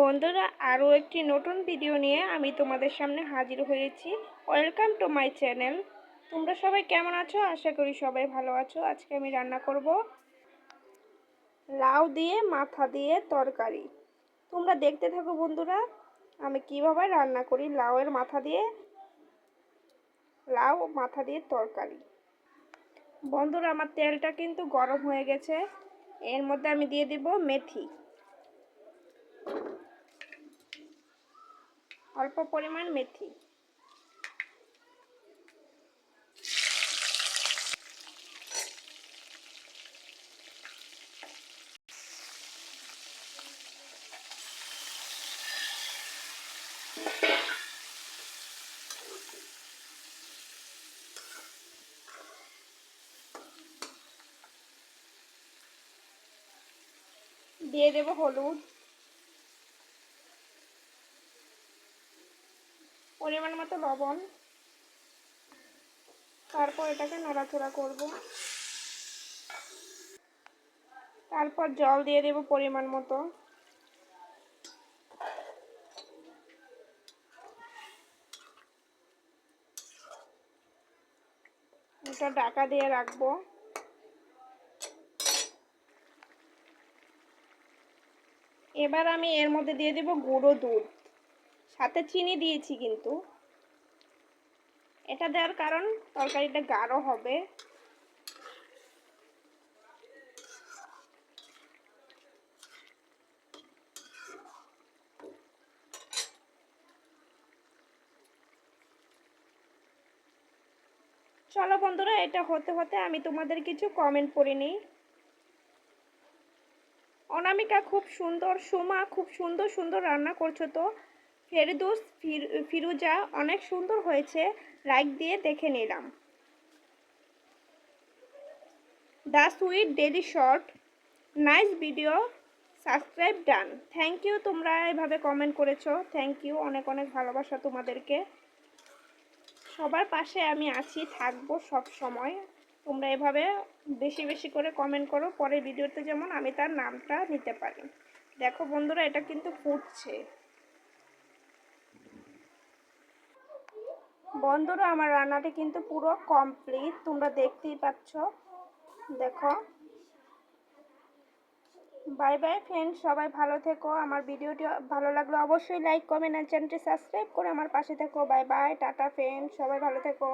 বন্ধুরা, আরও একটি নতুন ভিডিও নিয়ে আমি তোমাদের সামনে হাজির হয়েছি। ওয়েলকাম টু মাই চ্যানেল তোমরা সবাই কেমন আছো? আশা করি সবাই ভালো আছো। আজকে আমি রান্না করব লাউ দিয়ে মাথা দিয়ে তরকারি। তোমরা দেখতে থাকো বন্ধুরা, আমি কীভাবে রান্না করি লাউয়ের মাথা দিয়ে, লাউ মাথা দিয়ে তরকারি। বন্ধুরা, আমার তেলটা কিন্তু গরম হয়ে গেছে। এর মধ্যে আমি দিয়ে দিব মেথি। অল্প পরিমাণ মেথি। দিয়ে দেব হলুদ। পরিমাণ মতো লবণ। তারপর এটাকে নড়াচড়া করব। তারপর জল দিয়ে দেব পরিমাণ মতো। এটা ঢাকা দিয়ে রাখব। এবার আমি এর মধ্যে দিয়ে দেব গুঁড়ো দুধ। সাথে চিনি দিয়েছি কিন্তু। এটা দেওয়ার কারণ তরকারিটা গাঢ় হবে। চলো বন্ধুরা, এটা হতে হতে আমি তোমাদের কিছু কমেন্ট পড়ে নিই। অনামিকা খুব সুন্দর, সুমা খুব সুন্দর সুন্দর রান্না করছ তো। ফেরদৌস ফিরুজা অনেক সুন্দর হয়েছে। লাইক দিয়ে দেখে নিলাম। The sweet daily short. Nice video. Subscribe done. Thank you তোমরা এভাবে কমেন্ট করেছ। Thank you. অনেক অনেক ভালোবাসা তোমাদেরকে। সবার পাশে আমি আছি, থাকব সব সময়। তোমরা এভাবে বেশি বেশি করে কমেন্ট করো। পরের ভিডিওতে যেমন আমি তার নামটা নিতে পারি। দেখো বন্ধুরা, এটা কিন্তু ফুটছে। বন্ধুরা, আমার রান্নাটি কিন্তু পুরো কমপ্লিট তোমরা দেখতেই পাচ্ছ। দেখো। বাই বাই ফ্রেন্ড সবাই ভালো থেকো। আমার ভিডিওটি ভালো লাগল অবশ্যই লাইক কমেন্ট আর চ্যানেলটি সাবস্ক্রাইব করে আমার পাশে থেকো। বাই বাই টাটা ফ্রেন্ড সবাই ভালো থেকো।